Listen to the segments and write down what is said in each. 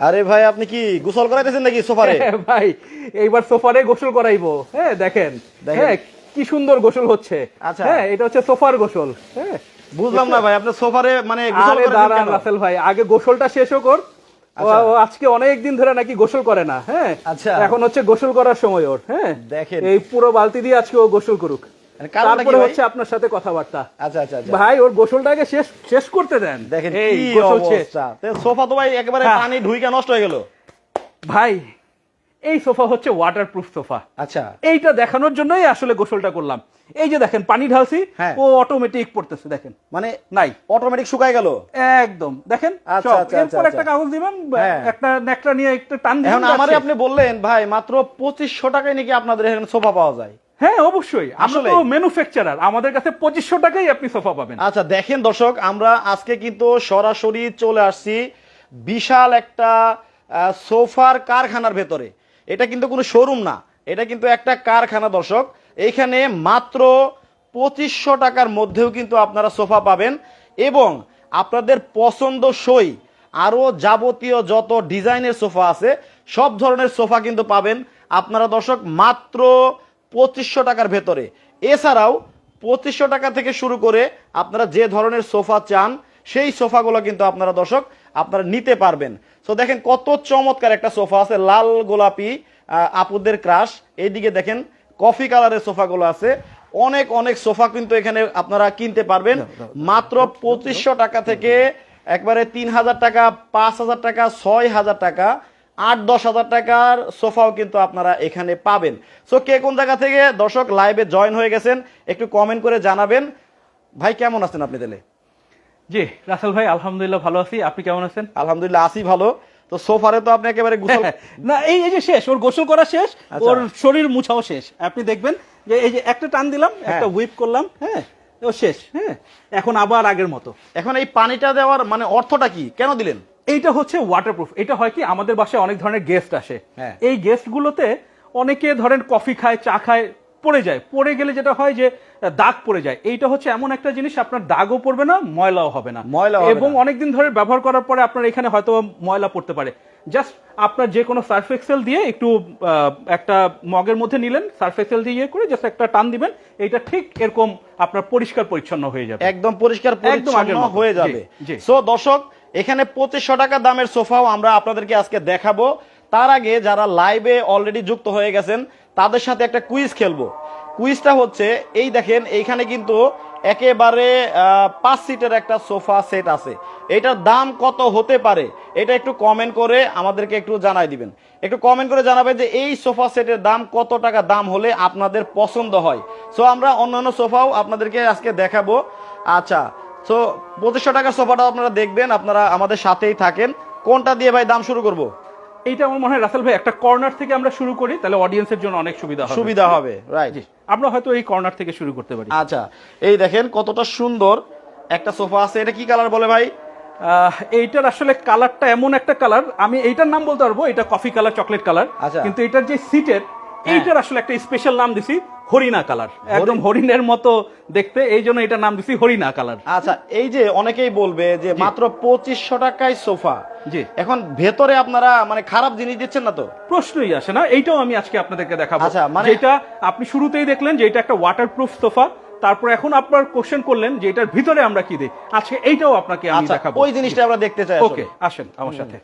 আরে ভাই আপনি কি গোসল করাইতেছেন নাকি সোফারে? হ্যাঁ, ভাই এইবার সোফারে গোসল করাইবো। হ্যাঁ দেখেন। হ্যাঁ কি সুন্দর গোসল হচ্ছে। আচ্ছা। হ্যাঁ এটা হচ্ছে সোফার গোসল। হ্যাঁ। বুঝলাম না ভাই আপনি সোফারে মানে গোসল আরে দাঁড়ান রাসেল ভাই আগে গোসলটা শেষও কর আচ্ছা। আজকে অনেক দিন ধরে নাকি গোসল করে না হ্যাঁ। আচ্ছা। এখন হচ্ছে গোসল করার সময় ওর হ্যাঁ। দেখেন। এই পুরো বালতি দিয়ে আজকে ও গোসল করুক। তারপরে হচ্ছে আপনার সাথে কথাবার্তা। আচ্ছা আচ্ছা আচ্ছা। ভাই ওর গোসলটাকে শেষ শেষ করতে দেন। দেখেন এই গোসল সোফা তো ভাই একেবারে হ্যাঁ। পানি ঢুইকা নষ্ট হয়ে গেল। ভাই এই সোফা হচ্ছে ওয়াটারপ্রুফ সোফা। আচ্ছা। এইটা দেখানোর জন্যই আসলে গোসলটা করলাম। এই যে দেখেন পানি ঢালছি হ্যাঁ। ও অটোমেটিক পড়তেছে দেখেন। মানে নাই। অটোমেটিক শুকায় গেল? একদম। দেখেন আচ্ছা। আচ্ছা, এরপর একটা কাগজ দিবেন হ্যাঁ। একটা নেকটা নিয়ে একটু টান দিবেন আমারে আপনি বললেন ভাই মাত্র পঁচিশশো টাকায় নাকি আপনাদের এখানে সোফা পাওয়া যায়? হ্যাঁ অবশ্যই। আমরা আসলে? তো ম্যানুফ্যাকচারার আমাদের কাছে পঁচিশশো টাকাই আপনি সোফা পাবেন। আচ্ছা দেখেন দর্শক আমরা আজকে কিন্তু সরাসরি চলে আসছি বিশাল একটা সোফার কারখানার ভেতরে। এটা কিন্তু কোনো শোরুম না। এটা কিন্তু একটা কারখানা দর্শক। এইখানে মাত্র পঁচিশশো টাকার মধ্যেও কিন্তু আপনারা সোফা পাবেন এবং আপনাদের পছন্দসই আরও যাবতীয় যত ডিজাইনের সোফা আছে সব ধরনের সোফা কিন্তু পাবেন। আপনারা দর্শক মাত্র পঁচিশশো টাকার ভেতরে। এছাড়াও পঁচিশশো টাকা থেকে শুরু করে আপনারা যে ধরনের সোফা চান সেই সোফাগুলো কিন্তু আপনারা দর্শক আপনারা নিতে পারবেন। সো দেখেন কত চমৎকার একটা সোফা আছে লাল গোলাপি আপুদের ক্রাশ। এইদিকে দেখেন কফি কালারের সোফাগুলো আছে। অনেক অনেক সোফা কিন্তু এখানে আপনারা কিনতে পারবেন। মাত্র পঁচিশশো টাকা থেকে একবারে তিন হাজার টাকা পাঁচ হাজার টাকা ছয় হাজার টাকা আট দশ হাজার টাকার সোফাও কিন্তু আপনারা এখানে পাবেন। সো কে কোন জায়গা থেকে? দর্শক লাইভে জয়েন হয়ে গেছেন। একটু কমেন্ট করে জানাবেন। ভাই কেমন আছেন আপনি তাহলে? জি রাসেল ভাই আলহামদুলিল্লাহ ভালো আছি। আপনি কেমন আছেন? আলহামদুলিল্লাহ আসি ভালো। তো সোফারে তো আপনি একেবারে গোসল না এই এই যে শেষ ওর গোসল করা শেষ আচ্ছা। ওর শরীর মুছাও শেষ। আপনি দেখবেন যে এই যে একটা টান দিলাম একটা হ্যাঁ। হুইপ করলাম হ্যাঁ ও শেষ হ্যাঁ। এখন আবার আগের মতো। এখন এই পানিটা দেওয়ার মানে অর্থটা কি? কেন দিলেন? এইটা হচ্ছে ওয়াটারপ্রুফ এটা হয় কি আমাদের বাসায় অনেক ধরনের গেস্ট আসে। হ্যাঁ। এই গেস্টগুলোতে অনেকে ধরেন কফি খায় চা খায় পড়ে যায়। পড়ে গেলে যেটা হয় যে দাগ পড়ে যায়। এইটা হচ্ছে এমন একটা জিনিস আপনার দাগও পড়বে না ময়লাও হবে না। ময়লাও হবে এবং অনেকদিন ধরে ব্যবহার করার পরে আপনার এখানে হয়তো ময়লা পড়তে পারে। জাস্ট আপনার যে কোনো সার্ফ এক্সেল দিয়ে একটু একটা মগের মধ্যে নিলেন সার্ফ এক্সেল দিয়ে ইয়ে করে জাস্ট একটা টান দিবেন এইটা ঠিক এরকম আপনার পরিষ্কার পরিচ্ছন্ন হয়ে যাবে। একদম পরিষ্কার পরিচ্ছন্ন হয়ে যাবে। সো দর্শক এখানে পঁচিশশো টাকা দামের সোফাও আমরা আপনাদেরকে আজকে দেখাবো। তার আগে যারা লাইভে অলরেডি যুক্ত হয়ে গেছেন, তাদের সাথে একটা কুইজ খেলব। কুইজটা হচ্ছে, এই দেখেন, এইখানে কিন্তু একেবারে পাঁচ সিটের একটা সোফা সেট আছে। এটার দাম কত হতে পারে? এটা একটু কমেন্ট করে আমাদেরকে একটু জানাই দিবেন। একটু কমেন্ট করে জানাবেন যে এই সোফা সেটের দাম কত টাকা দাম হলে আপনাদের পছন্দ হয়। সো আমরা অন্যান্য সোফাও আপনাদেরকে আজকে দেখাবো। আচ্ছা সো পঁচিশশো টাকার সোফাটা আপনারা দেখবেন আপনারা আমাদের সাথেই থাকেন। কোনটা দিয়ে ভাই দাম শুরু করব? এইটা আমার মনে হয় রাসেল ভাই একটা কর্নার থেকে আমরা শুরু করি তাহলে অডিয়েন্সের জন্য অনেক সুবিধা হবে। সুবিধা হবে রাইট আমরা হয়তো এই কর্নার থেকে শুরু করতে পারি। আচ্ছা এই দেখেন কতটা সুন্দর একটা সোফা আছে। এটা কি কালার বলে ভাই? আহ, এইটার আসলে কালারটা এমন একটা কালার আমি এইটার নাম বলতে পারব এটা কফি কালার চকলেট কালার আচ্ছা। কিন্তু এটার যে সিটের এইটার আসলে একটা স্পেশাল নাম দিছি হরিণা কালার। একদম হরিণের মতো দেখতে এই জন্য এটার নাম দিছি হরিণা কালার। আচ্ছা এই যে অনেকেই বলবে যে মাত্র পঁচিশশো টাকায় সোফা। জি। এখন ভেতরে আপনারা মানে খারাপ জিনিস দিচ্ছেন না তো? প্রশ্নই আসে না এইটাও আমি আজকে আপনাদেরকে দেখাবো। আচ্ছা, মানে- এটা আপনি শুরুতেই দেখলেন যে এটা একটা ওয়াটারপ্রুফ সোফা তারপর এখন আপনার কোশ্চেন করলেন যে এটার ভিতরে আমরা কি দিই। আজকে এইটাও আপনাকে আমি আচ্ছা দেখাবো। ওই জিনিসটা আমরা দেখতে চাই ওকে আসেন আমার সাথে।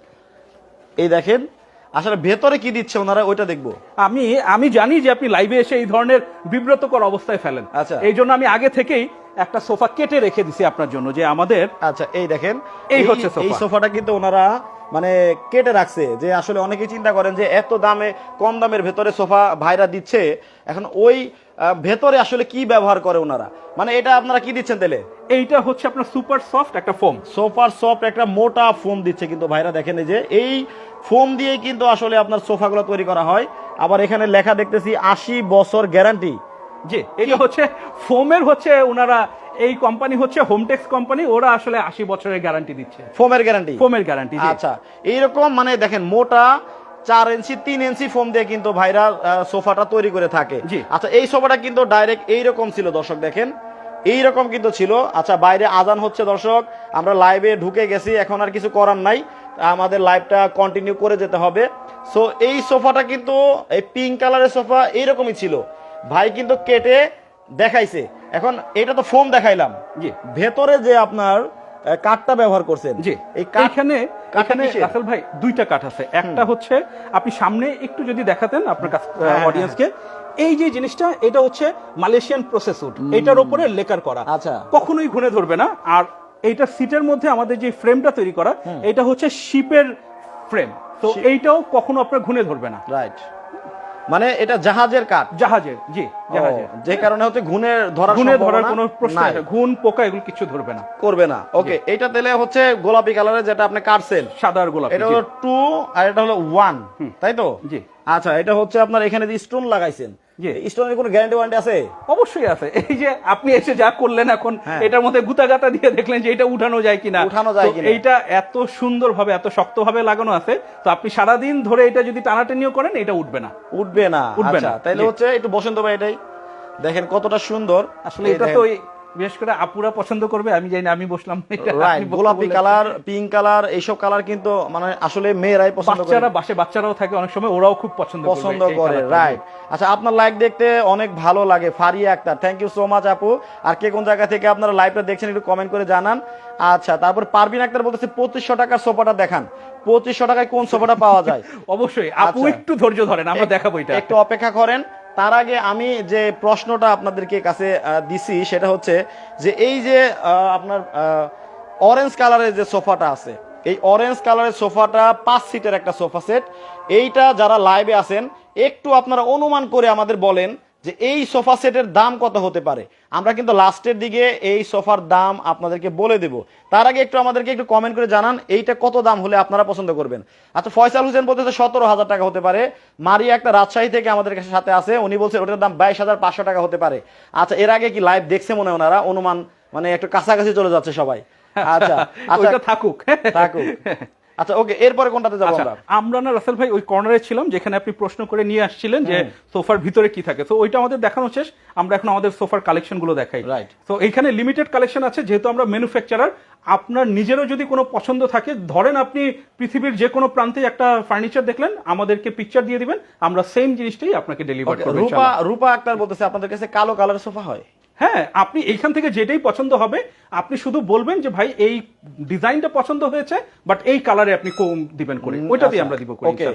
এই দেখেন আসলে ভেতরে কি দিচ্ছে ওনারা ওইটা দেখব। আমি আমি জানি যে আপনি লাইভে এসে এই ধরনের বিব্রতকর অবস্থায় ফেলেন। আচ্ছা। এই জন্য আমি আগে থেকেই একটা সোফা কেটে রেখে দিছি আপনার জন্য যে আমাদের আচ্ছা এই দেখেন এই হচ্ছে। এই সোফাটা কিন্তু ওনারা মানে কেটে রাখছে যে আসলে অনেকেই চিন্তা করেন যে এত দামে কম দামের ভেতরে সোফা ভাইরা দিচ্ছে। এখন ওই ভেতরে আসলে কি ব্যবহার করে ওনারা? মানে এটা আপনারা কি দিচ্ছেন তেলে এইটা হচ্ছে আপনার সুপার সফট একটা ফোম সোফার সফট একটা মোটা ফোম দিচ্ছে কিন্তু ভাইরা দেখেন এই যে এই ফোম দিয়েই কিন্তু আসলে আপনার সোফাগুলো তৈরি করা হয়। আবার এখানে লেখা দেখতেছি আশি বছর গ্যারান্টি। জি এটা হচ্ছে ফোমের হচ্ছে ওনারা এই কোম্পানি হচ্ছে হোমটেক্স কোম্পানি ওরা আসলে আশি বছরের গ্যারান্টি দিচ্ছে। ফোমের গ্যারান্টি? ফোমের গ্যারান্টি আচ্ছা এইরকম মানে দেখেন মোটা চার ইঞ্চি তিন ইঞ্চি ফোম দিয়ে কিন্তু ভাইরা সোফাটা তৈরি করে থাকে। জি। আচ্ছা এই সোফাটা কিন্তু ডাইরেক্ট এইরকম ছিল দর্শক দেখেন। এইরকম কিন্তু ছিল। আচ্ছা বাইরে আজান হচ্ছে দর্শক। আমরা লাইভে ঢুকে গেছি এখন আর কিছু করার নাই। আমাদের লাইভটা কন্টিনিউ করে যেতে হবে। সো এই সোফাটা কিন্তু এই পিঙ্ক কালারের সোফা এইরকমই ছিল। ভাই কিন্তু কেটে দেখাইছে। এখন এটা তো ফোম দেখাইলাম। জি। ভেতরে যে আপনার কাঠটা ব্যবহার করছেন জি। এই কাঠ এখানে? রাসেল ভাই দুইটা কাঠ আছে। একটা হচ্ছে আপনি সামনে একটু যদি দেখাতেন আপনার হ্যাঁ, অডিয়েন্সকে এই যে জিনিসটা এটা হচ্ছে মালয়েশিয়ান প্রসেস উড এটার উপরে লেকার করা। আচ্ছা। কখনোই ঘুরে ধরবে না। আর এইটা সিটের মধ্যে আমাদের যে ফ্রেমটা তৈরি করা এটা হচ্ছে শিপের ফ্রেম। তো এইটাও কখনো আপনার ঘুরে ধরবে না। রাইট মানে এটা জাহাজের কাঠ? জাহাজের জি জাহাজের। যে কারণে হচ্ছে ঘুণের ধরার ঘুনে ধরার কোনো প্রশ্ন নাই। আসে না। ঘুণ পোকা এগুলো কিছু ধরবে না। করবে না। ওকে এটা তাহলে হচ্ছে গোলাপি কালারের যেটা আপনি কাটছেন সাদা আর গোলাপি এটা। হলো টু আর এটা হলো ওয়ান তাই তো? জি। আচ্ছা এটা হচ্ছে আপনার এখানে যে স্টোন লাগাইছেন। স্টোনের কোনো গ্যারান্টি ওয়ারেন্টি আছে? অবশ্যই আছে। এই যে আপনি এসে যা করলেন এখন হ্যাঁ। এটার মধ্যে গুতাগাতা দিয়ে দেখলেন যে এটা উঠানো যায় কিনা। উঠানো যায় কিনা। এইটা এত সুন্দরভাবে এত শক্তভাবে লাগানো আছে তো আপনি সারাদিন ধরে এটা যদি টানাটানিও করেন এটা উঠবে না। উঠবে না। উঠবে আচ্ছা না, তাইলে জি। হচ্ছে একটু বসন্ত ভাই এটাই। দেখেন কতটা সুন্দর। আসলে এটা তো বিশেষ করে আপুরা পছন্দ করবে আমি জানি আমি বসলাম। গোলাপি কালার পিঙ্ক কালার এইসব কালার কিন্তু মানে আসলে মেয়েরাই পছন্দ করে। বাচ্চারা বাসে বাচ্চারাও থাকে অনেক সময় ওরাও খুব পছন্দ পছন্দ করে রাইট আচ্ছা আপনার লাইভ দেখতে অনেক ভালো লাগে Faria Akter thank you so much আপু। আর কে কোন জায়গা থেকে আপনারা লাইভটা দেখছেন একটু কমেন্ট করে জানান। আচ্ছা তারপর পারবিন আক্তার বলতেছে পঁচিশশো টাকার সোফাটা দেখান। পঁচিশশো টাকায় কোন সোফাটা পাওয়া যায়? অবশ্যই আপু আচ্ছা। একটু ধৈর্য ধরেন আমরা দেখাবো এটা। একটু অপেক্ষা করেন। তার আগে আমি যে প্রশ্নটা আপনাদেরকে কাছে দিছি সেটা হচ্ছে যে এই যে আপনার অরেঞ্জ কালারের যে সোফাটা আছে, এই অরেঞ্জ কালারের সোফাটা পাঁচ সিটের একটা সোফা সেট এইটা যারা লাইভে আছেন, একটু আপনারা অনুমান করে আমাদের বলেন যে এই সোফা সেটের দাম কত হতে পারে? আমরা কিন্তু লাস্টের দিকে এই সোফার দাম আপনাদেরকে বলে দেব। তার আগে একটু আমাদেরকে একটু কমেন্ট করে জানান এইটা কত দাম হলে আপনারা পছন্দ করবেন? আচ্ছা ফয়সাল হোসেন বলতেছে সতেরো হাজার টাকা হতে পারে। মারিয়া একটা রাজশাহী থেকে আমাদের কাছে সাথে আছে উনি বলছে ওটার দাম বাইশ হাজার পাঁচশো টাকা হতে পারে। আচ্ছা এর আগে কি লাইভ দেখছে মনে হয় ওনারা? অনুমান মানে একটু কাছাকাছি চলে যাচ্ছে সবাই। আচ্ছা আচ্ছা থাকুক। থাকুক। আচ্ছা ওকে এরপরে কোনটাতে যাব আচ্ছা, আমরা? আমরা না রাসেল ভাই ওই কর্নারে ছিলাম যেখানে আপনি প্রশ্ন করে নিয়ে আসছিলেন যে সোফার ভিতরে কি থাকে। তো ওইটা আমাদের দেখানো শেষ আমরা এখন আমাদের সোফার কালেকশনগুলো দেখাই। Right. তো এইখানে লিমিটেড কালেকশন আছে যেহেতু আমরা ম্যানুফ্যাকচারার আপনার নিজেরও যদি কোনো পছন্দ থাকে ধরেন আপনি পৃথিবীর যে কোনো প্রান্তে একটা ফার্নিচার দেখলেন আমাদেরকে পিকচার দিয়ে দিবেন আমরা সেম জিনিসটাই আপনাকে ডেলিভার করব রূপা। রূপা আক্তার বলতেছে আপনাদের কাছে কালো কালার সোফা হয়? হ্যাঁ আপনি এইখান থেকে যেটাই পছন্দ হবে আপনি শুধু বলবেন যে ভাই এই ডিজাইনটা পছন্দ হয়েছে বাট এই কালারে আপনি কম দিবেন করে। ওইটাতেই আমরা দিব করে ওকে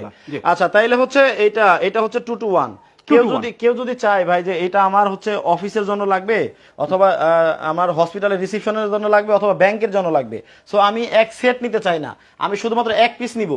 আচ্ছা তাইলে হচ্ছে এটা এটা হচ্ছে টু টু ওয়ান কেউ যদি কেউ যদি চায় ভাই যে এটা আমার হচ্ছে অফিসের জন্য লাগবে অথবা আমার হসপিটালের রিসিপশনের জন্য লাগবে অথবা ব্যাংকের জন্য লাগবে। সো আমি এক সেট নিতে চাই না। আমি শুধুমাত্র এক পিস নিব।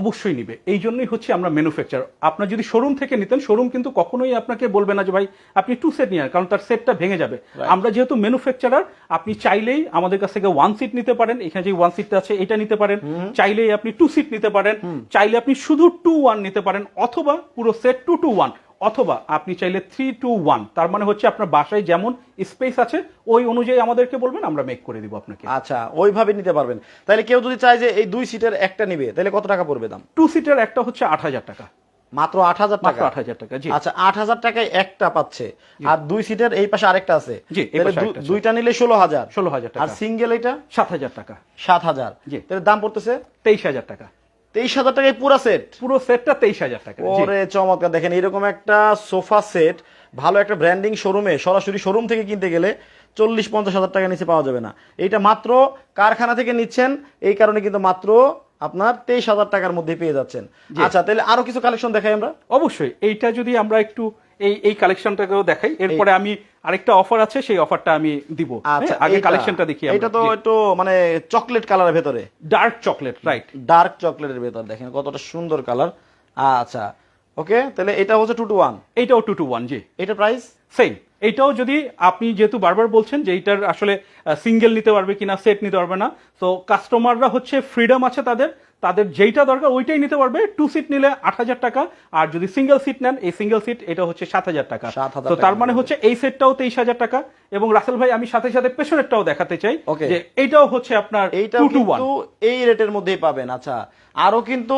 অবশ্যই নিবে। এই জন্যই হচ্ছে আমরা ম্যানুফ্যাকচার আপনার যদি শোরুম থেকে নিতেন শোরুম কিন্তু কখনোই আপনাকে বলবে না যে ভাই আপনি টু সেট নিয়ে কারণ তার সেটটা ভেঙে যাবে। আমরা যেহেতু ম্যানুফ্যাকচারার আপনি চাইলেই আমাদের কাছ থেকে ওয়ান সিট নিতে পারেন। এখানে যে ওয়ান সিটটা আছে এটা নিতে পারেন। চাইলেই আপনি টু সিট নিতে পারেন। চাইলে আপনি শুধু টু ওয়ান নিতে পারেন অথবা পুরো সেট টু টু ওয়ান অথবা আপনি চাইলে থ্রি টু ওয়ান তার মানে হচ্ছে আপনার বাসায় যেমন স্পেস আছে ওই অনুযায়ী আমাদেরকে বলবেন আমরা মেক করে দিব আপনাকে। আচ্ছা ওইভাবে নিতে পারবেন। তাহলে কেউ যদি চায় যে এই দুই সিটের একটা নিবে তাহলে কত টাকা পড়বে দাম? টু সিটের একটা হচ্ছে আট হাজার টাকা। মাত্র আট হাজার টাকা? আট হাজার টাকা জি। আচ্ছা আট হাজার টাকায় একটা পাচ্ছে। আর দুই সিটের এই পাশে আরেকটা আছে। জি। দুইটা নিলে ষোলো হাজার। ষোলো হাজার টাকা। আর সিঙ্গেল এটা সাত হাজার টাকা। সাত হাজার। জি। তাহলে দাম পড়তেছে? তেইশ হাজার টাকা। তেইশ হাজার টাকায় পুরো সেট? পুরো সেটটা তেইশ হাজার টাকা। ওরে চমৎকার দেখেন এরকম একটা সোফা সেট ভালো একটা ব্র্যান্ডিং শোরুমে সরাসরি শোরুম থেকে কিনতে গেলে চল্লিশ পঞ্চাশ হাজার টাকা নিচে পাওয়া যাবে না। এইটা মাত্র কারখানা থেকে নিচ্ছেন এই কারণে কিন্তু মাত্র আপনার তেইশ হাজার টাকার মধ্যে পেয়ে যাচ্ছেন। আচ্ছা তাহলে আরও কিছু কালেকশন দেখাই আমরা। অবশ্যই এইটা যদি আমরা একটু এই এই কালেকশনটাকেও দেখাই। এরপরে আমি আরেকটা অফার আছে সেই অফারটা আমি দিব। আচ্ছা হ্যাঁ, আগে কালেকশনটা দেখি এটা তো একটু মানে চকলেট কালারের ভেতরে? ডার্ক চকলেট রাইট ডার্ক চকলেটের ভেতর দেখেন কতটা সুন্দর কালার আচ্ছা ওকে তাহলে এটা হচ্ছে টু টু ওয়ান এইটাও টু টু ওয়ান জি। এটা প্রাইস সেম এইটাও যদি আপনি যেহেতু বারবার বলছেন যে এইটার আসলে সিঙ্গেল নিতে পারবে কিনা সেট নিতে পারবে না তো কাস্টমাররা হচ্ছে ফ্রিডম আছে তাদের তাদের যেইটা দরকার ওইটাই নিতে পারবে। টু সিট নিলে আট হাজার টাকা আর যদি সিঙ্গেল সিট নেন এই সিঙ্গেল সিট এটা হচ্ছে সাত হাজার টাকা। তো তার মানে হচ্ছে এই সেটটাও তেইশ হাজার টাকা এবং রাসেল ভাই আমি সাথে সাথে পেছনেরটাও দেখাতে চাই. যে এইটাও হচ্ছে আপনার এইটা টু টু ওয়ান এই রেটের মধ্যেই পাবেন। আচ্ছা আরও কিন্তু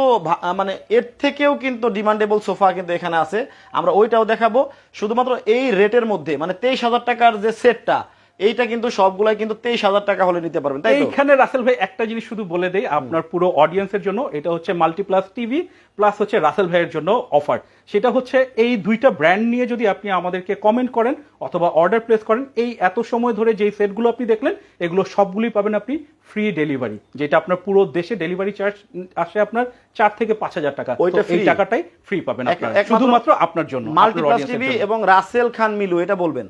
মানে এর থেকেও কিন্তু ডিমান্ডেবল সোফা কিন্তু এখানে আছে। আমরা ওইটাও দেখাবো। শুধুমাত্র এই রেটের মধ্যে মানে তেইশ হাজার টাকার যে সেটটা এইটা কিন্তু সবগুলাই কিন্তু তেইশ হাজার টাকা হলে নিতে পারবেন তাই এইখানে রাসেল ভাই একটা জিনিস শুধু বলে দেই আপনার পুরো অডিয়েন্সের জন্য এটা হচ্ছে মাল্টিপ্লাস টিভি প্লাস হচ্ছে রাসেল ভাইয়ের জন্য অফার সেটা হচ্ছে এই দুইটা ব্র্যান্ড নিয়ে যদি আপনি আমাদেরকে কমেন্ট করেন অথবা অর্ডার প্লেস করেন এই এত সময় ধরে যেই সেটগুলো আপনি দেখলেন এগুলো সবগুলোই পাবেন আপনি ফ্রি ডেলিভারি যেটা আপনার পুরো দেশে ডেলিভারি চার্জ আসে আপনার চার থেকে পাঁচ হাজার টাকা। ওইটা এই টাকাটাই ফ্রি পাবেন শুধুমাত্র আপনার জন্য মাল্টিপ্লাস টিভি এবং রাসেল খান মিলু এটা বলবেন।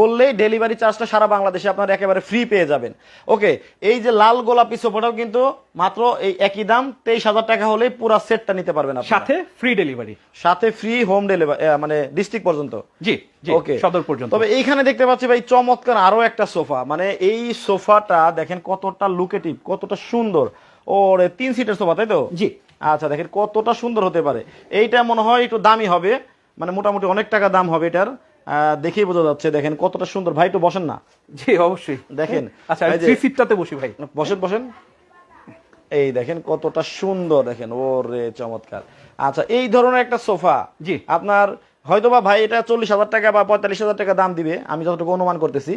বললেই ডেলিভারি চার্জটা সারা বাংলাদেশে আপনার একেবারে ফ্রি পেয়ে যাবেন। ওকে এই যে লাল গোলাপি সোফাটাও কিন্তু মাত্র এই একই দাম তেইশ হাজার টাকা হলেই পুরো সেটটা নিতে পারবেন সাথে ফ্রি ডেলিভারি সাথে ফ্রি হোম ডেলিভারি মানে ডিস্ট্রিক্ট পর্যন্ত। জি ওকে সদর পর্যন্ত। তবে এইখানে দেখতে পাচ্ছি ভাই চমৎকার আরও একটা সোফা। মানে এই সোফাটা দেখেন কতটা লুকেটিভ কতটা সুন্দর। ওর তিন সিটের সোফা তাই তো? জি। আচ্ছা দেখেন কতটা সুন্দর হতে পারে। এইটা মনে হয় একটু দামি হবে মানে মোটামুটি অনেক টাকা দাম হবে এটার। দেখেই বোঝা যাচ্ছে দেখেন কতটা সুন্দর। ভাই একটু বসেন না। জি অবশ্যই। দেখেন, আচ্ছা এই থ্রি সিটটাতে বসি ভাই। বসেন বসেন। এই দেখেন কতটা সুন্দর দেখেন ওরে চমৎকার। আচ্ছা এই ধরনের একটা সোফা জি। আপনার হয়তোবা ভাই এটা চল্লিশ হাজার টাকা বা পঁয়তাল্লিশ হাজার টাকা দাম দিবে আমি যতটুকু অনুমান করতেছি।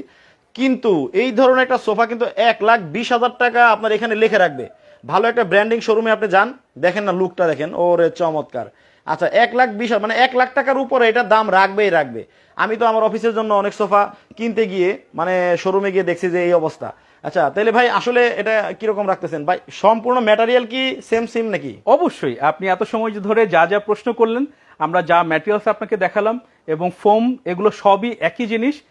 কিন্তু এই ধরনের একটা সোফা কিন্তু এক লাখ বিশ হাজার টাকা আপনার এখানে লিখে রাখবে। ভালো একটা ব্র্যান্ডিং শোরুমে আপনি যান দেখেন না লুকটা দেখেন ওরে চমৎকার। আচ্ছা এক লাখ বিশ মানে এক লাখ টাকার উপরে এটার দাম রাখবেই রাখবে। আমি তো আমার অফিসের জন্য অনেক সোফা কিনতে গিয়ে মানে শোরুমে গিয়ে দেখছি যে এই অবস্থা। আচ্ছা তাহলে ভাই আসলে এটা কীরকম রাখতেছেন? ভাই সম্পূর্ণ ম্যাটেরিয়াল কি সেম সিম নাকি? অবশ্যই আপনি এত সময় ধরে যা যা প্রশ্ন করলেন আমরা যা ম্যাটেরিয়ালস আপনাকে দেখালাম এবং ফোম এগুলো সবই একই জিনিস।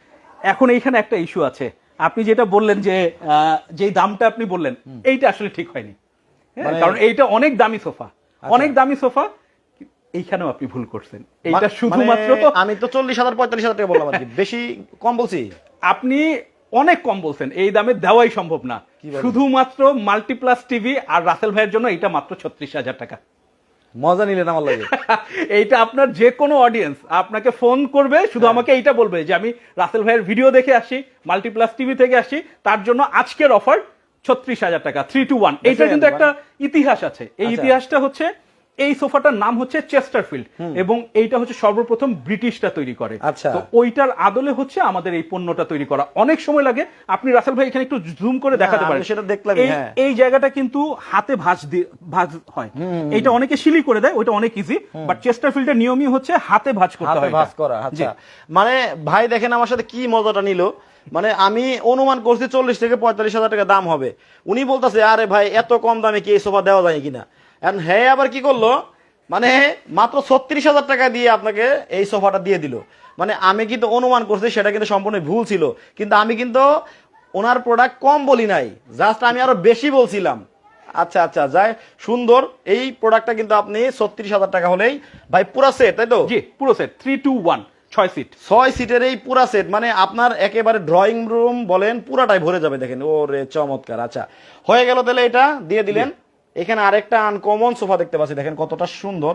এখন এইখানে একটা ইস্যু আছে। আপনি যেটা বললেন যে যেই দামটা আপনি বললেন এইটা আসলে ঠিক হয়নি। হ্যাঁ, মানে- কারণ এইটা অনেক দামি সোফা। অনেক দামি সোফা এইখানেও আপনি ভুল করছেন। এইটা মানে- শুধুমাত্র মানে আমি তো চল্লিশ হাজার পঁয়তাল্লিশ হাজার টাকা বললাম আর বেশি কম বলছি? আপনি অনেক কম বলছেন। এই দামে দেওয়াই সম্ভব না। শুধুমাত্র মাল্টিপ্লাস টিভি আর রাসেল ভাইয়ের জন্য এটা মাত্র ছত্রিশ হাজার টাকা। মজা নিলেন আমার লাগে। এইটা আপনার যে কোনো অডিয়েন্স আপনাকে ফোন করবে শুধু হ্যাঁ। আমাকে এইটা বলবে যে আমি রাসেল ভাইয়ের ভিডিও দেখে আসি মাল্টিপ্লাস টিভি থেকে আসি তার জন্য আজকের অফার ছত্রিশ হাজার টাকা থ্রি টু ওয়ান এইটা কিন্তু একটা ইতিহাস আছে। এই আচ্ছা। ইতিহাসটা হচ্ছে এই সোফাটার নাম হচ্ছে চেস্টারফিল্ড এবং এইটা হচ্ছে সর্বপ্রথম ব্রিটিশটা তৈরি করে। আচ্ছা। তো ওইটার আদলে হচ্ছে আমাদের এই পণ্যটা তৈরি করা। অনেক সময় লাগে। আপনি রাসেল ভাই এখানে একটু জুম করে দেখাতে পারেন। সেটা দেখলাম, এই- হ্যাঁ। জায়গাটা কিন্তু হাতে ভাঁজ দিয়ে ভাঁজ হয়। এটা অনেকে শিলি করে দেয় ওইটা অনেক ইজি বাট চেস্টারফিল্ডের নিয়মই হচ্ছে হাতে ভাঁজ করতে হয় ভাঁজ করা আচ্ছা। মানে ভাই দেখেন আমার সাথে কি মজাটা নিল। মানে আমি অনুমান করছি চল্লিশ থেকে পঁয়তাল্লিশ হাজার টাকা দাম হবে। উনি বলতেছে আরে ভাই এত কম দামে কি এই সোফা দেওয়া যায় কিনা? এখন হ্যাঁ আবার কি করল? মানে মাত্র ছত্রিশ হাজার টাকা দিয়ে আপনাকে এই সোফাটা দিয়ে দিল। মানে আমি কিন্তু অনুমান করছি সেটা কিন্তু সম্পূর্ণ ভুল ছিল। কিন্তু আমি কিন্তু ওনার প্রোডাক্ট কম বলি নাই। জাস্ট আমি আরও বেশি বলছিলাম। আচ্ছা আচ্ছা যাই সুন্দর। এই প্রোডাক্টটা কিন্তু আপনি ছত্রিশ হাজার টাকা হলেই ভাই পুরা সেট তাই তো? জি পুরো সেট থ্রি টু ওয়ান ছয় সিট ছয় সিটের এই পুরা সেট মানে আপনার একেবারে ড্রয়িং রুম বলেন পুরাটাই ভরে যাবে দেখেন। ও রে চমৎকার আচ্ছা। হয়ে গেল তাহলে এটা দিয়ে দিলেন। এখানে আরেকটা আনকমন সোফা দেখতে পাচ্ছি, দেখেন কতটা সুন্দর।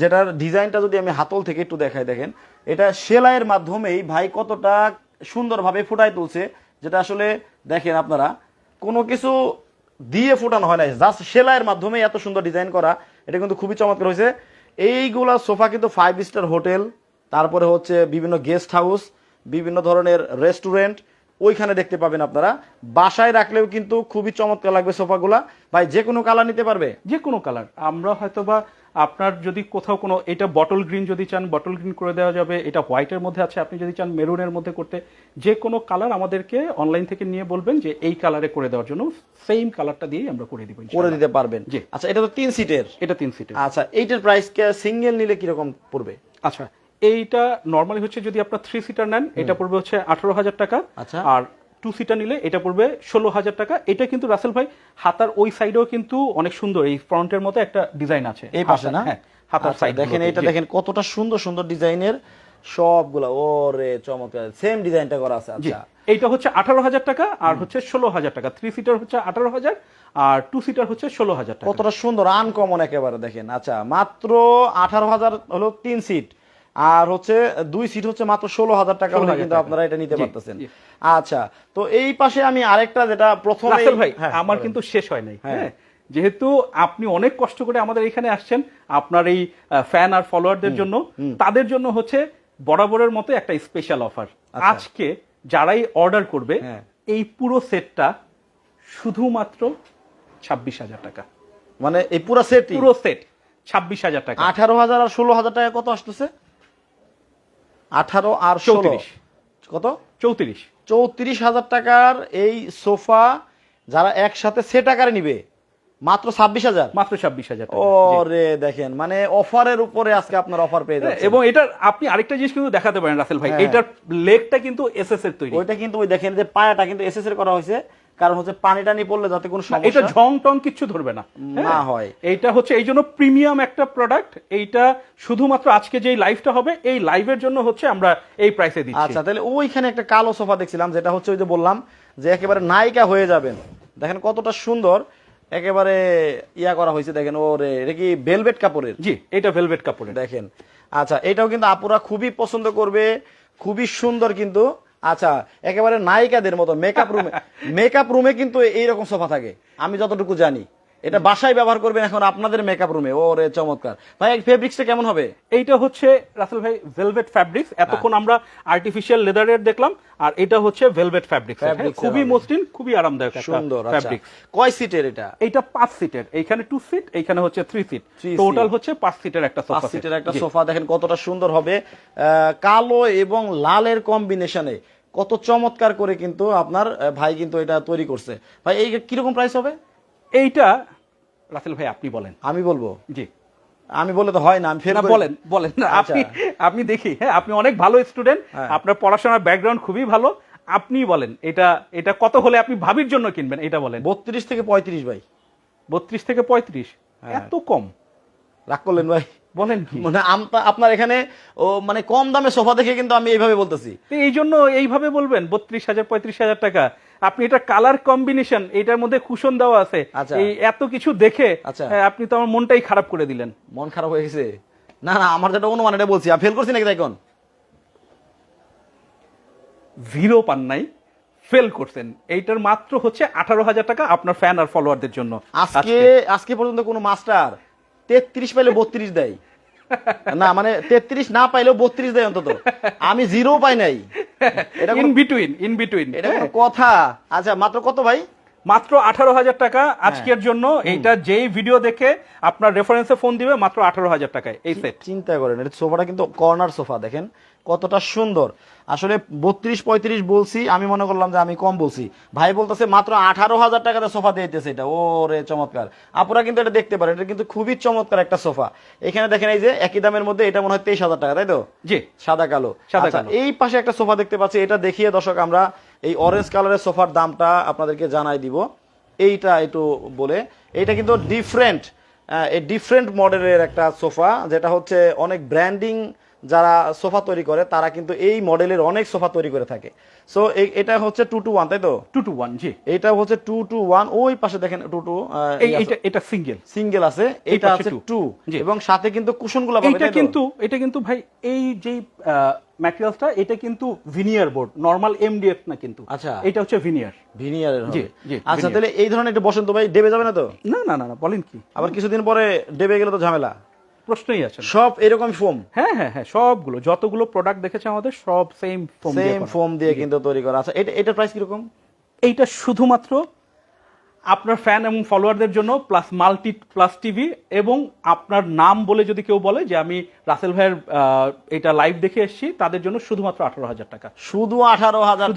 যেটার ডিজাইনটা যদি আমি হাতল থেকে একটু দেখাই, দেখেন। এটা সেলাইয়ের মাধ্যমেই ভাই কতটা সুন্দরভাবে ফুটাই তুলছে, যেটা আসলে দেখেন আপনারা, কোনো কিছু দিয়ে ফুটানো হয় না জাস্ট সেলাইয়ের মাধ্যমে এত সুন্দর ডিজাইন করা, এটা কিন্তু খুবই চমৎকার হয়েছে। এইগুলা সোফা কিন্তু ফাইভ স্টার হোটেল তারপরে হচ্ছে বিভিন্ন গেস্ট হাউস বিভিন্ন ধরনের রেস্টুরেন্ট ওইখানে দেখতে পাবেন আপনারা। বাসায় রাখলেও কিন্তু খুবই চমৎকার লাগবে সোফাগুলা। ভাই যে কোনো কালার নিতে পারবে? যে কোনো কালার। আমরা হয়তো বা আপনার যদি কোথাও কোনো এটা বটল গ্রিন যদি চান বটল গ্রিন করে দেওয়া যাবে। এটা হোয়াইটের মধ্যে আছে আপনি যদি চান মেরুনের মধ্যে করতে। যে কোনো কালার আমাদেরকে অনলাইন থেকে নিয়ে বলবেন যে এই কালারে করে দেওয়ার জন্য সেম কালারটা দিয়েই আমরা করে দিব করে দিতে পারবেন। জি। আচ্ছা এটা তো তিন সিটের এটা তিন সিটের আচ্ছা এইটার প্রাইস সিঙ্গেল নিলে কীরকম পড়বে? আচ্ছা এইটা নর্মালি হচ্ছে যদি আপনার থ্রি সিটার নেন এটা পড়বে হচ্ছে আঠারো হাজার টাকা। আচ্ছা। আর টু সিটার নিলে এটা পড়বে ষোলো হাজার টাকা। এটা কিন্তু রাসেল ভাই হাতার ওই সাইডেও কিন্তু অনেক সুন্দর। এই ফ্রন্টের মতো একটা ডিজাইন আছে। এই পাশে না? হ্যাঁ হাতার আচ্ছা, সাইড দেখেন এটা দেখেন কতটা সুন্দর সুন্দর ডিজাইনের সবগুলা। ওরে চমৎকার। সেম ডিজাইনটা করা আছে আচ্ছা। এইটা হচ্ছে আঠারো হাজার টাকা আর হচ্ছে ষোলো হাজার টাকা। থ্রি সিটার হচ্ছে আঠারো হাজার আর টু সিটার হচ্ছে ষোলো হাজার টাকা। কতটা সুন্দর আনকমন একেবারে দেখেন। আচ্ছা মাত্র আঠারো হাজার হলো তিন সিট আর হচ্ছে দুই সিট হচ্ছে মাত্র ষোলো হাজার টাকা হলে কিন্তু আপনারা এটা নিতে পারতেছেন। আচ্ছা তো এই পাশে আমি আরেকটা যেটা প্রথম ভাই আমার কিন্তু শেষ হয় নাই হ্যাঁ। হ্যাঁ। যেহেতু আপনি অনেক কষ্ট করে আমাদের এখানে আসছেন আপনার এই ফ্যান আর ফলোয়ারদের জন্য তাদের জন্য হচ্ছে বরাবরের মতো একটা স্পেশাল অফার আচ্ছা। আজকে যারাই অর্ডার করবে হ্যাঁ। এই পুরো সেটটা শুধুমাত্র ছাব্বিশ হাজার টাকা। মানে এই পুরো সেট পুরো সেট ছাব্বিশ হাজার টাকা। আঠারো হাজার আর ষোলো হাজার টাকা কত আসতেছে? আঠারো আর চৌত্রিশ। কত? চৌত্রিশ। চৌত্রিশ হাজার টাকার এই সোফা যারা একসাথে সেট আকারে নিবে মাত্র ছাব্বিশ হাজার। মাত্র ছাব্বিশ হাজার টাকা। ও রে দেখেন মানে অফারের উপরে আজকে আপনার অফার পেয়ে যাচ্ছে এবং এটার আপনি আরেকটা জিনিস কিন্তু দেখাতে পারেন রাসেল ভাই হ্যাঁ। এটার লেগটা কিন্তু এস এস এর তৈরি। ওইটা কিন্তু ওই দেখেন যে পায়াটা কিন্তু এস এস এর করা হয়েছে। কারণ হচ্ছে পানি টানি পড়লে যাতে কোনো না, এটা ঝং টং কিচ্ছু ধরবে না। না হ্যাঁ? হয়। এইটা হচ্ছে এই জন্য প্রিমিয়াম একটা প্রোডাক্ট এইটা শুধুমাত্র আজকে যেই লাইভটা হবে এই লাইভের জন্য হচ্ছে আমরা এই প্রাইসে দিচ্ছি। আচ্ছা তাহলে ওইখানে একটা কালো সোফা দেখছিলাম যেটা হচ্ছে ওই যে বললাম যে একেবারে নায়িকা হয়ে যাবেন। দেখেন কতটা সুন্দর একেবারে ইয়া করা হয়েছে দেখেন ওরে এটা কি ভেলভেট কাপড়ের? জি এটা ভেলভেট কাপড়ের। দেখেন আচ্ছা এটাও কিন্তু আপুরা খুবই পছন্দ করবে খুবই সুন্দর কিন্তু। আচ্ছা একেবারে নায়িকাদের মতো মেকআপ রুমে মেকআপ রুমে কিন্তু এইরকম সোফা থাকে। আমি যতটুকু জানি। এটা বাসায় ব্যবহার করবেন এখন আপনাদের মেকআপ রুমে ওরে চমৎকার। ভাই ফেব্রিক্সটা কেমন হবে? এইটা হচ্ছে রাসেল ভাই ভেলভেট ফ্যাব্রিক্স এতক্ষণ আমরা আর্টিফিশিয়াল লেদারের দেখলাম আর এটা হচ্ছে ভেলভেট ফ্যাব্রিক্স খুবই মসৃণ খুবই আরামদায়ক সুন্দর আচ্ছা। ফ্যাব্রিক্স কয় সিটের এটা? এইটা পাঁচ সিটের এইখানে টু সিট এইখানে হচ্ছে থ্রি সিট টোটাল হচ্ছে পাঁচ সিটের একটা পাঁচ সোফা সিটের একটা সোফা দেখেন কতটা সুন্দর হবে। কালো এবং লালের কম্বিনেশনে কত চমৎকার করে কিন্তু আপনার ভাই কিন্তু এটা তৈরি করছে। ভাই এই কীরকম প্রাইস হবে? এইটা রাসেল ভাই আপনি বলেন। আমি বলব? জি। আমি বললে তো হয় না আমি ফের না বলেন বলেন। না, আচ্ছা। আপনি আপনি দেখি হ্যাঁ আপনি অনেক ভালো স্টুডেন্ট হ্যাঁ। আপনার পড়াশোনার ব্যাকগ্রাউন্ড খুবই ভালো আপনি বলেন এটা এটা কত হলে আপনি ভাবির জন্য কিনবেন এটা বলেন। বত্রিশ থেকে পঁয়ত্রিশ ভাই। বত্রিশ থেকে পঁয়ত্রিশ হ্যাঁ। এত কম। রাগ করলেন ভাই। বলেন মানে আপনার এখানে ও মানে কম দামে সোফা দেখে কিন্তু আমি এইভাবে বলতেছি। এই জন্য এইভাবে বলবেন বত্রিশ হাজার পঁয়ত্রিশ হাজার টাকা। আপনি এটা কালার কম্বিনেশন এটার মধ্যে কুশন দেওয়া আছে। আচ্ছা। এই এত কিছু দেখে আচ্ছা। হ্যাঁ, আপনি তো আমার মনটাই খারাপ করে দিলেন। মন খারাপ হয়ে গেছে? না না আমার যেটা অনুমান এটা বলছি ফেল করছি নাকি দেখুন জিরো পান নাই ফেল করছেন। এইটার মাত্র হচ্ছে আঠারো হাজার টাকা আপনার ফ্যান আর ফলোয়ারদের জন্য। আজকে আজকে। পর্যন্ত কোনো মাস্টার তেত্রিশ পাইলে বত্রিশ দেয়। না মানে তেত্রিশ না পাইলেও বত্রিশ দেয় অন্তত। আমি জিরো পাই নাই। এটা ইন বিটুইন ইন বিটুইন এটা কথা। আচ্ছা মাত্র কত ভাই? মাত্র আঠারো হাজার টাকা হ্যাঁ। আজকের জন্য। এইটা যেই ভিডিও দেখে আপনার রেফারেন্সে ফোন দিবে মাত্র আঠারো হাজার টাকায়। এই সেট চিন্তা করেন এটা সোফাটা কিন্তু কর্নার সোফা দেখেন। কতটা সুন্দর। আসলে বত্রিশ পঁয়ত্রিশ বলছি আমি মনে করলাম যে আমি কম বলছি। ভাই বলতেছে মাত্র আঠারো হাজার টাকাতে সোফা দিতেছে এটা। ও রে চমৎকার। আপনারা কিন্তু এটা দেখতে পারেন এটা কিন্তু খুবই চমৎকার একটা সোফা। এখানে দেখেন এই যে একই দামের মধ্যে এটা মনে হয় তেইশ হাজার টাকা তাই তো? জি। সাদা কালো। সাদা আচ্ছা, কালো। এই পাশে একটা সোফা দেখতে পাচ্ছি এটা দেখিয়ে দর্শক আমরা এই অরেঞ্জ কালারের সোফার দামটা আপনাদেরকে জানাই দিব। এইটা একটু বলে এইটা কিন্তু ডিফারেন্ট এই ডিফারেন্ট মডেলের একটা সোফা যেটা হচ্ছে অনেক ব্র্যান্ডিং যারা সোফা তৈরি করে তারা কিন্তু এই মডেলের অনেক সোফা তৈরি করে থাকে। সো এটা হচ্ছে টু টু ওয়ান তাই তো? টু টু ওয়ান জি। এটা হচ্ছে টু টু ওয়ান ওই পাশে দেখেন টু টু এটা এটা সিঙ্গেল সিঙ্গেল আছে এটা আছে টু এবং সাথে কিন্তু কুশনগুলো এইটা কিন্তু এটা কিন্তু ভাই এই যে ম্যাটেরিয়ালসটা এটা কিন্তু ভিনিয়ার বোর্ড নর্মাল এমডিএফ না কিন্তু। আচ্ছা। এটা হচ্ছে ভিনিয়ার ভিনিয়ারের হবে। আচ্ছা তাহলে এই ধরনের একটু বসন্ত ভাই ডেবে যাবে না তো? না না না না বলেন কি। আবার কিছুদিন পরে ডেবে গেলে তো ঝামেলা। প্রশ্নই আছে সব এরকম ফোম। হ্যাঁ হ্যাঁ হ্যাঁ সবগুলো। যতগুলো প্রোডাক্ট দেখেছে আমাদের সব সেম ফোম সেম ফোম দিয়ে কিন্তু তৈরি করা। আচ্ছা এটা এটার প্রাইস কীরকম? এইটা শুধুমাত্র আপনার ফ্যান এবং ফলোয়ারদের জন্য প্লাস মাল্টি প্লাস টিভি এবং আপনার নাম বলে যদি কেউ বলে যে আমি রাসেল ভাইয়ের এটা লাইভ দেখে এসেছি তাদের জন্য শুধুমাত্র আঠারো হাজার টাকা। শুধু আঠারো হাজার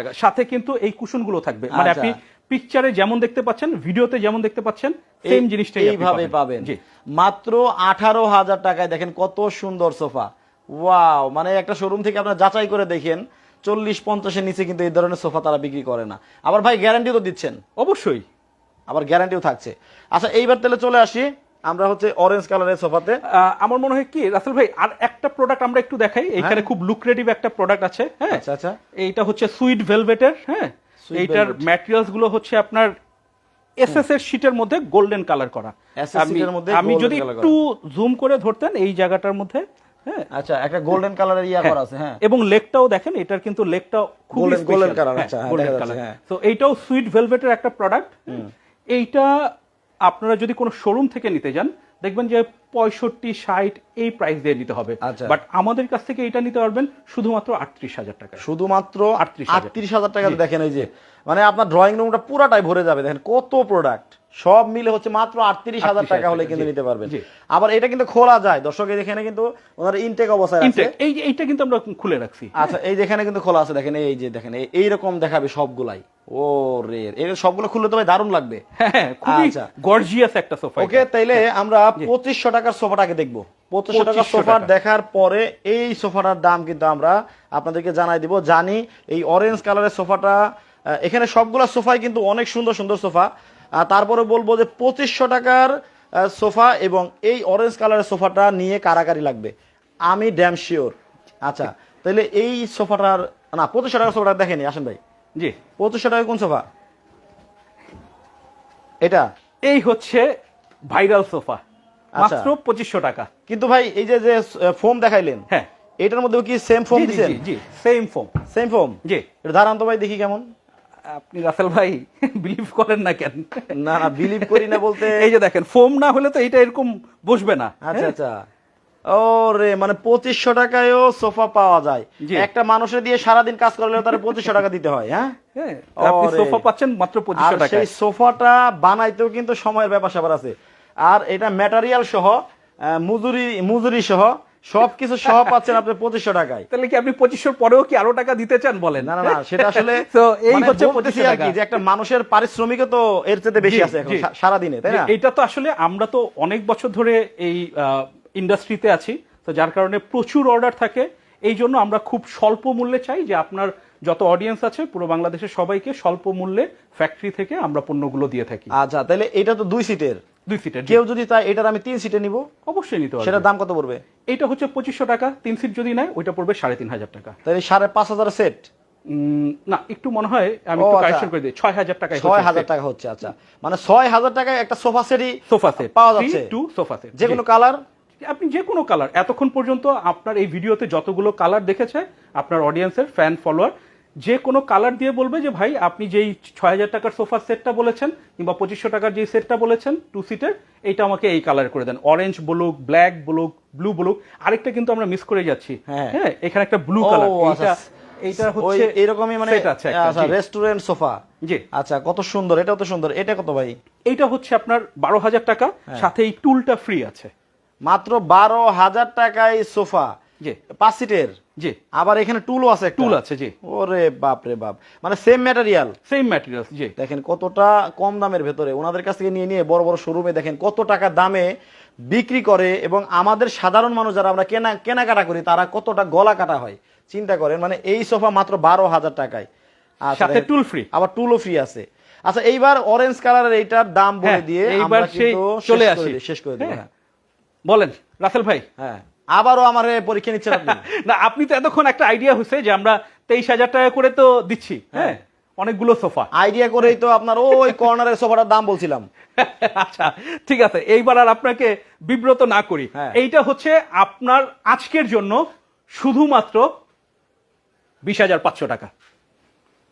টাকা। সাথে কিন্তু এই কুশনগুলো থাকবে। মানে আচ্ছা। আপনি পিকচারে যেমন দেখতে পাচ্ছেন ভিডিওতে যেমন দেখতে পাচ্ছেন সেম জিনিসটা এইভাবে পাবেন। জি। মাত্র আঠারো হাজার টাকায় দেখেন কত সুন্দর সোফা। ওয়াও মানে একটা শোরুম থেকে আপনারা যাচাই করে দেখেন চল্লিশ পঞ্চাশের নিচে কিন্তু এই ধরনের সোফা তারা বিক্রি করে না। আবার ভাই গ্যারান্টি তো দিচ্ছেন। অবশ্যই। আবার গ্যারান্টিও থাকছে। আচ্ছা এইবার তাহলে চলে আসি আমরা হচ্ছে অরেঞ্জ কালারের সোফাতে। আমার মনে হয় কি রাসেল ভাই আর একটা প্রোডাক্ট আমরা একটু দেখাই এখানে খুব লুক্রেটিভ একটা প্রোডাক্ট আছে হ্যাঁ। আচ্ছা আচ্ছা। এইটা হচ্ছে সুইট ভেলভেটের হ্যাঁ। এইটার ম্যাটেরিয়ালসগুলো হচ্ছে আপনার এসএস এর শীটের মধ্যে গোল্ডেন কালার করা। আমি এর মধ্যে আমি যদি একটু জুম করে ধরতেন এই জায়গাটার মধ্যে হ্যাঁ। আচ্ছা একটা গোল্ডেন কালারের ইয়া করা আছে হ্যাঁ। এবং লেগটাও দেখেন এটার কিন্তু লেগটাও খুব golden color, আচ্ছা, হ্যাঁ, গোল্ডেন কালার হ্যাঁ। তো এইটাও সুইট ভেলভেটের একটা প্রোডাক্ট এইটা আপনারা যদি কোনো শোরুম থেকে নিতে যান দেখবেন যে পঁয়ষট্টি ষাট এই প্রাইস দিয়ে নিতে হবে। আচ্ছা। বাট আমাদের কাছ থেকে এটা নিতে পারবেন শুধুমাত্র আটত্রিশ হাজার টাকা। শুধুমাত্র আটত্রিশ আটত্রিশ হাজার টাকা দেখেন এই যে মানে আপনার ড্রয়িং রুমটা পুরাটাই ভরে যাবে। দেখেন কত প্রোডাক্ট সব মিলে হচ্ছে মাত্র আটত্রিশ হাজার টাকা হলে কিন্তু নিতে পারবেন। আবার এটা কিন্তু খোলা যায়। দর্শক এই এখানে কিন্তু ওনার ইনটেক অবস্থায় আছে। এই এইটা কিন্তু আমরা খুলে রাখছি। আচ্ছা এই যেখানে কিন্তু খোলা আছে। দেখেন এই যে দেখেন এই- এইরকম দেখাবে সবগুলাই। ও রে সবগুলো খুললে তো ভাই দারুণ লাগবে। হ্যাঁ খুবই আচ্ছা। গর্জিয়াস একটা সোফা ওকে তাইলে আমরা পঁচিশশো টাকার সোফাটাকে দেখব। পঁচিশশো টাকার সোফা দেখার পরে এই সোফাটার দাম কিন্তু আমরা আপনাদেরকে জানাই দিব। জানি এই অরেঞ্জ কালারের সোফাটা এখানে সবগুলা সোফাই কিন্তু অনেক সুন্দর সুন্দর সোফা। তারপরে বলব যে পঁচিশশো টাকার সোফা এবং এই অরেঞ্জ কালারের সোফাটা নিয়ে কারাকারি লাগবে। আমি ড্যাম শিওর আচ্ছা তাহলে এই সোফাটার না পঁচিশশো টাকার সোফাটা দেখেনি আসেন ভাই। জি। পঁচিশশো টাকা কোন সোফা? এটা? এই হচ্ছে ভাইরাল সোফা। আচ্ছা। মাত্র পঁচিশশো টাকা। কিন্তু ভাই এই যে যে ফোম দেখাইলেন হ্যাঁ। এটার মধ্যে কি সেম ফোম জি, সেম ফোম সেম ফোম জি। এটা তো ভাই দেখি কেমন। আপনি রাসেল ভাই বিলিভ করেন না কেন? না না বিলিভ করি না বলতে। এই যে দেখেন ফোম না হলে তো এটা এরকম বসবে না আচ্ছা হ্যাঁ? আচ্ছা ও রে মানে পঁচিশশো টাকায়ও সোফা পাওয়া যায়। একটা মানুষের দিয়ে সারাদিন কাজ করলে তার পঁচিশশো টাকা দিতে হয় হ্যাঁ? হ্যাঁ আপনি সোফা পাচ্ছেন মাত্র পঁচিশশো টাকা সেই সোফাটা বানাইতেও কিন্তু সময়ের ব্যাপার স্যাপার আছে। আর এটা ম্যাটারিয়াল সহ মজুরি মজুরি সহ সবকিছু সব পাচ্ছেন আপনি পঁচিশশো টাকায়। তাহলে কি আপনি পঁচিশশোর পরেও কি আরও টাকা দিতে চান বলেন? না না সেটা আসলে তো এই মানে হচ্ছে বলতেছি 2500 আর কি টাকা। যে একটা মানুষের পারিশ্রমিকও তো এর চেয়ে বেশি আছে এখন। সারাদিনে তাই না? এটা তো আসলে আমরা তো অনেক বছর ধরে এই ইন্ডাস্ট্রিতে আছি তো যার কারণে প্রচুর অর্ডার থাকে। এই জন্য আমরা খুব স্বল্প মূল্যে চাই যে আপনার যত অডিয়েন্স আছে পুরো বাংলাদেশের সবাইকে স্বল্প মূল্যে ফ্যাক্টরি থেকে আমরা পণ্যগুলো দিয়ে থাকি। আচ্ছা তাহলে এটা তো দুই সিটের। দুই সিটের কেউ যদি তাই এটার আমি তিন সিটে নিব অবশ্যই নিতে পারবে। সেটার দাম কত পড়বে? এইটা হচ্ছে পঁচিশশো টাকা তিন সিট যদি নেয় ওইটা পড়বে সাড়ে তিন হাজার টাকা। তাহলে সাড়ে পাঁচ হাজার সেট না একটু মনে হয় আমি একটু আচ্ছা। কারেকশন করে দিই। টাকা হচ্ছে আচ্ছা। মানে ছয় হাজার টাকায় একটা সোফা সেটই সোফা সেট পাওয়া যাচ্ছে। টু সোফা সেট যে কোনো কালার আপনি যে কোনো কালার এতক্ষণ পর্যন্ত আপনার এই ভিডিওতে যতগুলো কালার দেখেছে আপনার অডিয়েন্সের ফ্যান ফলোয়ার যে কোনো কালার দিয়ে বলবে যে ভাই আপনি যেই ছয় হাজার টাকার সোফা সেটটা বলেছেন কিংবা পঁচিশশো টাকার যে সেটটা বলেছেন টু সিটের এইটা আমাকে এই কালার করে দেন। অরেঞ্জ বলুক ব্ল্যাক বলুক ব্লু বলুক আরেকটা কিন্তু আমরা মিস করে যাচ্ছি। হ্যাঁ। হ্যাঁ এখানে একটা ব্লু কালার আচ্ছা। এইটা এইটা ওই হচ্ছে এরকমই মানে আচ্ছা রেস্টুরেন্ট সোফা জি। আচ্ছা কত সুন্দর এটাও তো সুন্দর। এটা কত ভাই? এইটা হচ্ছে আপনার বারো হাজার টাকা হ্যাঁ। সাথে এই টুলটা ফ্রি আছে। মাত্র বারো হাজার টাকায় সোফা জি। পাঁচ সিটের জি। আবার এখানে টুলও আছে টুল আছে জি। ওরে বাপ রে বাপ। মানে সেম ম্যাটেরিয়াল সেম ম্যাটেরিয়ালস জি। দেখেন কতটা কম দামের ভেতরে। ওনাদের কাছ থেকে নিয়ে নিয়ে বড় বড় শোরুমে দেখেন কত টাকা দামে বিক্রি করে এবং আমাদের সাধারণ মানুষ যারা আমরা কেনা কেনাকাটা করি তারা কতটা গলা কাটা হয়। চিন্তা করেন মানে এই সোফা মাত্র বারো হাজার টাকায়। আচ্ছা, সাথে টুল ফ্রি আবার টুলও ফ্রি আছে। আচ্ছা এইবার অরেঞ্জ কালারের এইটার দাম বলে হ্যাঁ, দিয়ে এইবার সেই চলে আসি। শেষ করে দিই হ্যাঁ। হ্যাঁ। বলেন রাসেল ভাই। হ্যাঁ। আবারও আমার পরীক্ষা নিচ্ছেন আপনি? না আপনি তো এতক্ষণ একটা আইডিয়া হয়েছে যে আমরা তেইশ হাজার টাকা করে তো দিচ্ছি হ্যাঁ। অনেকগুলো সোফা আইডিয়া করেই তো আপনার ওই কর্নারের সোফাটার দাম বলছিলাম। আচ্ছা ঠিক আছে এইবার আর আপনাকে বিব্রত না করি। হ্যাঁ। এইটা হচ্ছে আপনার আজকের জন্য শুধুমাত্র বিশ হাজার পাঁচশো টাকা।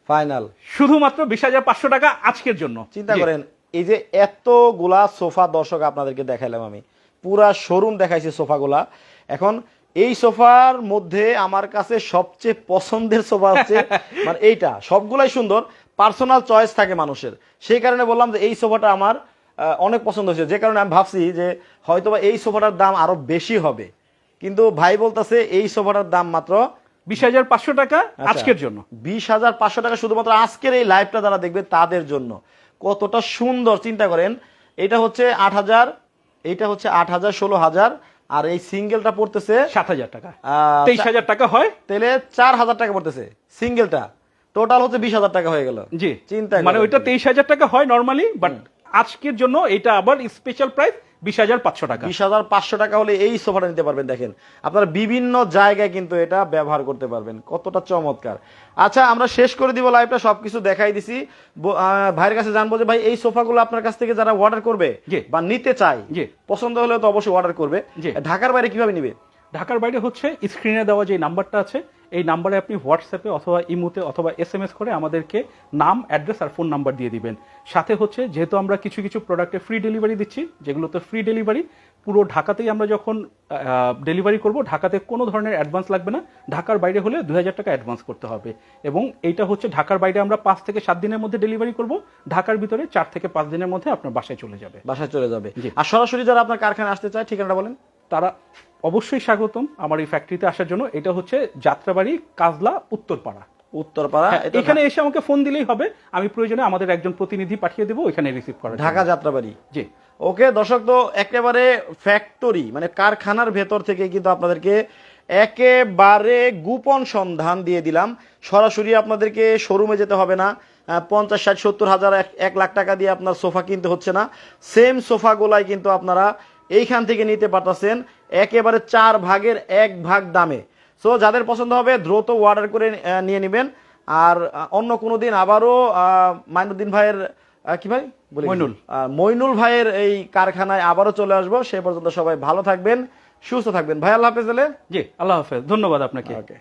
ফাইনাল শুধুমাত্র বিশ হাজার পাঁচশো টাকা আজকের জন্য। চিন্তা করেন এই যে এতগুলা সোফা দর্শক আপনাদেরকে দেখাইলাম আমি পুরা শোরুম দেখাইছি সোফাগুলা এখন এই সোফার মধ্যে আমার কাছে সবচেয়ে পছন্দের সোফা হচ্ছে মানে এইটা। সবগুলাই সুন্দর পার্সোনাল চয়েস থাকে মানুষের। সেই কারণে বললাম যে এই সোফাটা আমার অনেক পছন্দ হয়েছে। যে কারণে আমি ভাবছি যে হয়তোবা এই সোফাটার দাম আরও বেশি হবে। কিন্তু ভাই বলতেছে এই সোফাটার দাম মাত্র বিশ হাজার পাঁচশো টাকা আচ্ছা। আজকের জন্য। বিশ হাজার পাঁচশো টাকা শুধুমাত্র আজকের এই লাইভটা যারা দেখবে তাদের জন্য। কতটা সুন্দর চিন্তা করেন। এটা হচ্ছে আট হাজার এইটা হচ্ছে আট হাজার ষোলো হাজার। আর এই সিঙ্গেলটা পড়তেছে সাত হাজার টাকা। তেইশ হাজার টাকা হয়। তাহলে চার হাজার টাকা পড়তেছে সিঙ্গেলটা। টোটাল হচ্ছে বিশ হাজার টাকা হয়ে গেল। জি। চিন্তা মানে ওইটা তেইশ হাজার টাকা হয় নর্মালি বাট আজকের জন্য এটা আবার স্পেশাল প্রাইস বিশ হাজার পাঁচশো টাকা। বিশ হাজার পাঁচশো টাকা হলে এই সোফাটা নিতে পারবেন দেখেন। আপনারা বিভিন্ন জায়গায় কিন্তু এটা ব্যবহার করতে পারবেন। কতটা চমৎকার। আচ্ছা আমরা শেষ করে দিব লাইভটা সবকিছু দেখাই দিছি। ভাইয়ের কাছে জানব যে ভাই এই সোফাগুলো আপনার কাছ থেকে যারা অর্ডার করবে। বা নিতে চায়। পছন্দ হলে তো অবশ্যই অর্ডার করবে। ঢাকার বাইরে কীভাবে নিবে? ঢাকার বাইরে হচ্ছে স্ক্রিনে দেওয়া যে নাম্বারটা আছে এই নাম্বারে আপনি হোয়াটসঅ্যাপে অথবা ইমোতে অথবা এস এম এস করে আমাদেরকে নাম অ্যাড্রেস আর ফোন নাম্বার দিয়ে দিবেন। সাথে হচ্ছে যেহেতু আমরা কিছু কিছু প্রোডাক্টে ফ্রি ডেলিভারি দিচ্ছি যেগুলোতে ফ্রি ডেলিভারি পুরো ঢাকাতেই আমরা যখন ডেলিভারি করব ঢাকাতে কোনো ধরনের অ্যাডভান্স লাগবে না। ঢাকার বাইরে হলে দুই হাজার টাকা অ্যাডভান্স করতে হবে। এবং এইটা হচ্ছে ঢাকার বাইরে আমরা পাঁচ থেকে সাত দিনের মধ্যে ডেলিভারি করব। ঢাকার ভিতরে চার থেকে পাঁচ দিনের মধ্যে আপনার বাসায় চলে যাবে। বাসায় চলে যাবে। আর সরাসরি যারা আপনার কারখানায় আসতে চায় ঠিকানাটা বলেন। তারা অবশ্যই স্বাগতম আমার এই ফ্যাক্টরিতে আসার জন্য। এটা হচ্ছে যাত্রাবাড়ি কাজলা উত্তরপাড়া। উত্তরপাড়া হ্যাঁ, এখানে এসে আমাকে ফোন দিলেই হবে। আমি প্রয়োজনে আমাদের একজন প্রতিনিধি পাঠিয়ে দেবো এখানে রিসিভ জন্য। ঢাকা যাত্রাবাড়ি? জি। ওকে দর্শক তো একেবারে ফ্যাক্টরি মানে কারখানার ভেতর থেকে কিন্তু আপনাদেরকে একেবারে গোপন সন্ধান দিয়ে দিলাম। সরাসরি আপনাদেরকে শোরুমে যেতে হবে না। পঞ্চাশ ষাট সত্তর হাজার এক লাখ টাকা দিয়ে আপনার সোফা কিনতে হচ্ছে না। সেম সোফাগুলাই কিন্তু আপনারা এইখান থেকে নিতে পারতেছেন। একেবারে চার ভাগের এক ভাগ দামে। সো যাদের পছন্দ হবে দ্রুত অর্ডার করে নিয়ে নেবেন। আর অন্য কোনো দিন আবারও মাইনুদ্দিন ভাইয়ের কী ভাই? বলি মইনুল। মইনুল ভাইয়ের এই কারখানায় আবারও চলে আসব। সে পর্যন্ত সবাই ভালো থাকবেন সুস্থ থাকবেন। ভাই আল্লাহ হাফেজ? জি আল্লাহ হাফেজ। ধন্যবাদ আপনাকে। ওকে